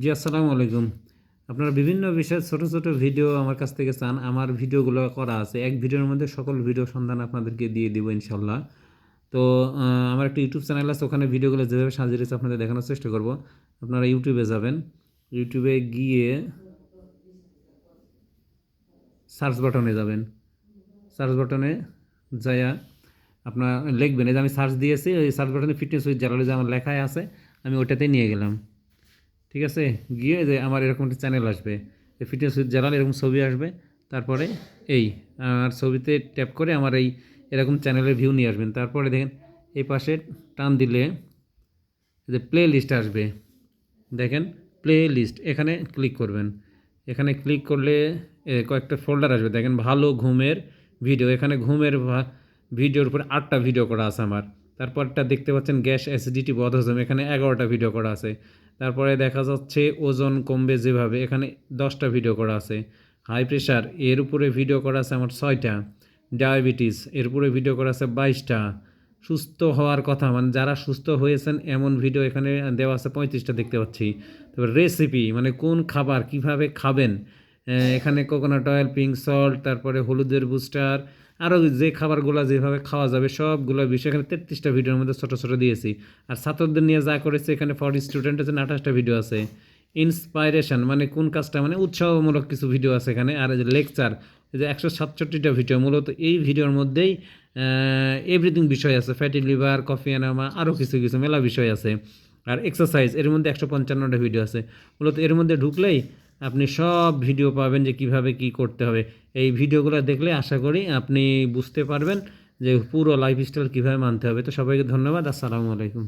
জি, আসসালামু আলাইকুম। আপনারা বিভিন্ন বিষয়ে ছোট ছোট ভিডিও আমার কাছ থেকে চান, আমার ভিডিওগুলো করা আছে। এক ভিডিওর মধ্যে সকল ভিডিও সন্ধান আপনাদেরকে দিয়ে দিব ইনশাল্লাহ তো আমার একটা ইউটিউব চ্যানেল আছে, ওখানে ভিডিওগুলো যেভাবে সাজিয়েছে আপনাদের দেখানোর চেষ্টা করব। আপনারা ইউটিউবে যাবেন। ইউটিউবে গিয়ে সার্চ বাটনে যাবেন। সার্চ বাটনে যায়া আপনার লিখবেন, এই যে আমি সার্চ দিয়েছি, ওই সার্চ বাটনে ফিটনেস উইথ যে আমার লেখায় আছে, আমি ওইটাতে নিয়ে গেলাম। ঠিক আছে? গিয়ে যে আমার এরকম একটা চ্যানেল আসবে। ফিটনেস উইথ জালাল এরকম ছবি আসবে। তারপরে এই, আর ছবিতে ট্যাপ করে আমার এই এরকম চ্যানেলের ভিউ নিয়ে আসবেন। তারপরে দেখেন, এই পাশে টান দিলে যে প্লে লিস্ট আসবে। দেখেন প্লে লিস্ট এখানে ক্লিক করবেন। এখানে ক্লিক করলে কয়েকটা ফোল্ডার আসবে। দেখেন, ভালো ঘুমের ভিডিও এখানে ঘুমের ভিডিওর উপর আটটা ভিডিও করা আছে আমার। তারপরটা দেখতে পাচ্ছেন গ্যাস অ্যাসিডিটি বদহজম এখানে এগারোটা ভিডিও করা আছে। তারপরে দেখা যাচ্ছে ওজন কমবে যেভাবে। এখানে দশটা ভিডিও করা আছে। হাই প্রেশার এর উপরে ভিডিও করা আছে আমার ছয়টা। ডায়াবেটিস এর উপরে ভিডিও করা আছে বাইশটা। সুস্থ হওয়ার কথা মানে যারা সুস্থ হয়েছেন, এমন ভিডিও এখানে দেওয়া আছে পঁয়ত্রিশটা দেখতে পাচ্ছি। তারপর রেসিপি মানে কোন খাবার কীভাবে খাবেন এখানে কোকোনাট অয়েল পিঙ্ক সল্ট তারপরে হলুদের বুস্টার আরও যে খাবারগুলো যেভাবে খাওয়া যাবে সবগুলো বিষয় এখানে তেত্রিশটা ভিডিওর মধ্যে ছোটো ছোটো দিয়েছি। আর ছাত্রদের নিয়ে যা করেছে এখানে ফর স্টুডেন্টের জন্য আঠাশটা ভিডিও আছে। ইন্সপাইরেশন মানে কোন কাজটা মানে উৎসাহমূলক কিছু ভিডিও আছে এখানে। আর যে লেকচার যে একশো সাতষট্টিটা ভিডিও মূলত এই ভিডিওর মধ্যেই এভরিথিং বিষয় আছে। ফ্যাটি লিভার কফি এনামা আরও কিছু কিছু মেলা বিষয় আছে। আর এক্সারসাইজ এর মধ্যে একশো পঞ্চান্নটা ভিডিও আছে। মূলত এর মধ্যে ঢুকলেই আপনি সব ভিডিও পাবেন যে কীভাবে কি করতে হবে। এই ভিডিওগুলো দেখলে আশা করি আপনি বুঝতে পারবেন যে পুরো লাইফস্টাইল কীভাবে মানতে হবে। তো সবাইকে ধন্যবাদ। আসসালামু আলাইকুম।